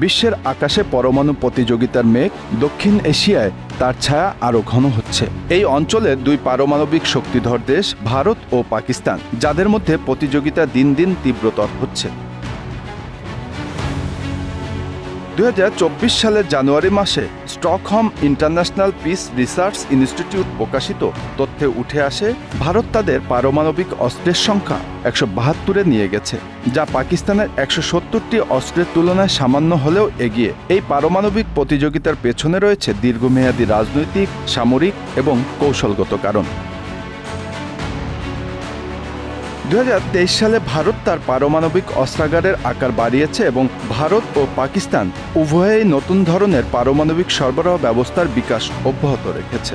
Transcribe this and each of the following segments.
বিশ্বের আকাশে পরমাণু প্রতিযোগিতার মেঘ দক্ষিণ এশিয়ায় তার ছায়া আরও ঘন হচ্ছে। এই অঞ্চলের দুই পারমাণবিক শক্তিধর দেশ, ভারত ও পাকিস্তান, যাদের মধ্যে প্রতিযোগিতা দিন দিন তীব্রতর হচ্ছে। দু হাজার চব্বিশ সালের জানুয়ারি মাসে Stockholm international peace research institute প্রকাশিত তথ্যে উঠে আসে, ভারত তাদের পারমাণবিক অস্ত্রের সংখ্যা একশো বাহাত্তরে নিয়ে গেছে, যা পাকিস্তানের একশো সত্তরটি অস্ত্রের তুলনায় সামান্য হলেও এগিয়ে। এই পারমাণবিক প্রতিযোগিতার পেছনে রয়েছে দীর্ঘমেয়াদী রাজনৈতিক, সামরিক এবং কৌশলগত কারণ। দু হাজার তেইশ সালে ভারত তার পারমাণবিক অস্ত্রাগারের আকার বাড়িয়েছে এবং ভারত ও পাকিস্তান উভয়েই নতুন ধরনের পারমাণবিক সরবরাহ ব্যবস্থার বিকাশ অব্যাহত রেখেছে।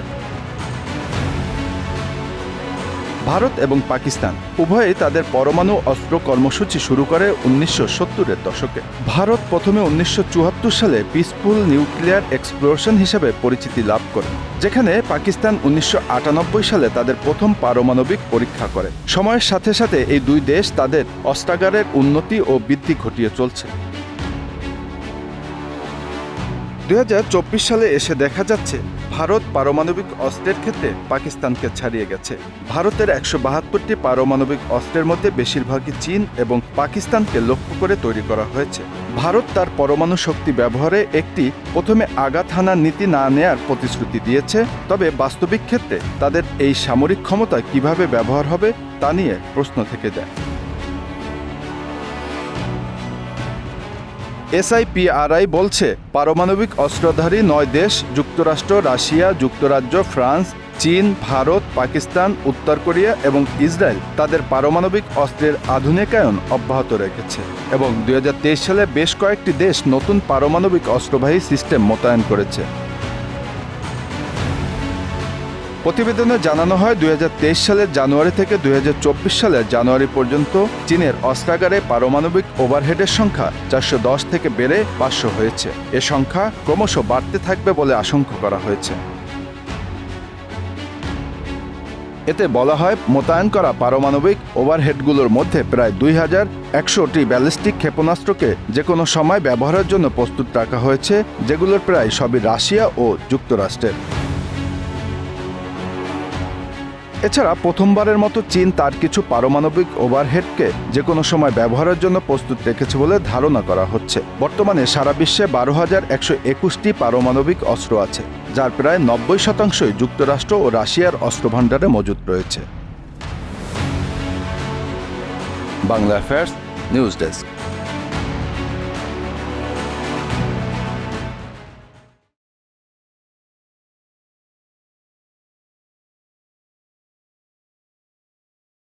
ভারত এবং পাকিস্তান, উভয়েই তাদের পরমাণু অস্ত্র কর্মসূচি শুরু করে উনিশশো সত্তরের দশকে। ভারত প্রথমে উনিশশো চুয়াত্তর সালে পিসফুল নিউক্লিয়ার এক্সপ্লোশন হিসেবে পরিচিতি লাভ করে, যেখানে পাকিস্তান উনিশশো আটানব্বই সালে তাদের প্রথম পারমাণবিক পরীক্ষা করে। সময়ের সাথে সাথে এই দুই দেশ তাদের অস্ত্রাগারের উন্নতি ও বৃদ্ধি ঘটিয়ে চলছে। দুই হাজার চব্বিশ সালে এসে দেখা যাচ্ছে ভারত পারমাণবিক অস্ত্রের ক্ষেত্রে পাকিস্তানকে ছাড়িয়ে গেছে। ভারতের একশো বাহাত্তরটি পারমাণবিক অস্ত্রের মধ্যে বেশিরভাগই চীন এবং পাকিস্তানকে লক্ষ্য করে তৈরি করা হয়েছে। ভারত তার পরমাণু শক্তি ব্যবহারে একটি প্রথমে আঘাত হানার নীতি না নেয়ার প্রতিশ্রুতি দিয়েছে, তবে বাস্তবিক ক্ষেত্রে তাদের এই সামরিক ক্ষমতা কীভাবে ব্যবহার হবে তা নিয়ে প্রশ্ন থেকে যায়। এসআইপিআরআই বলছে, পারমাণবিক অস্ত্রধারী নয় দেশ, যুক্তরাষ্ট্র, রাশিয়া, যুক্তরাজ্য, ফ্রান্স, চীন, ভারত, পাকিস্তান, উত্তর কোরিয়া এবং ইসরায়েল তাদের পারমাণবিক অস্ত্রের আধুনিকায়ন অব্যাহত রেখেছে এবং দু হাজার তেইশ সালে বেশ কয়েকটি দেশ নতুন পারমাণবিক অস্ত্রবাহী সিস্টেম মোতায়েন করেছে। প্রতিবেদনে জানানো হয়, দুই হাজার তেইশ সালের জানুয়ারি থেকে দুই হাজার চব্বিশ সালের জানুয়ারি পর্যন্ত চীনের অস্ত্রাগারে পারমাণবিক ওভারহেডের সংখ্যা চারশো দশ থেকে বেড়ে পাঁচশো হয়েছে। এ সংখ্যা ক্রমশ বাড়তে থাকবে বলে আশঙ্কা করা হয়েছে। এতে বলা হয়, মোতায়েন করা পারমাণবিক ওভারহেডগুলোর মধ্যে প্রায় দুই হাজার একশোটি ব্যালিস্টিক ক্ষেপণাস্ত্রকে যে কোনো সময় ব্যবহারের জন্য প্রস্তুত রাখা হয়েছে, যেগুলোর প্রায় সবই রাশিয়া ও যুক্তরাষ্ট্রের। এছাড়া প্রথমবারের মতো চীন তার কিছু পারমাণবিক ওভারহেডকে যে কোনো সময় ব্যবহারের জন্য প্রস্তুত রেখেছে বলে ধারণা করা হচ্ছে। বর্তমানে সারা বিশ্বে বারো হাজার একশো একুশটি পারমাণবিক অস্ত্র আছে, যার প্রায় নব্বই শতাংশই যুক্তরাষ্ট্র ও রাশিয়ার অস্ত্রভাণ্ডারে মজুত রয়েছে। Bangla affairs news desk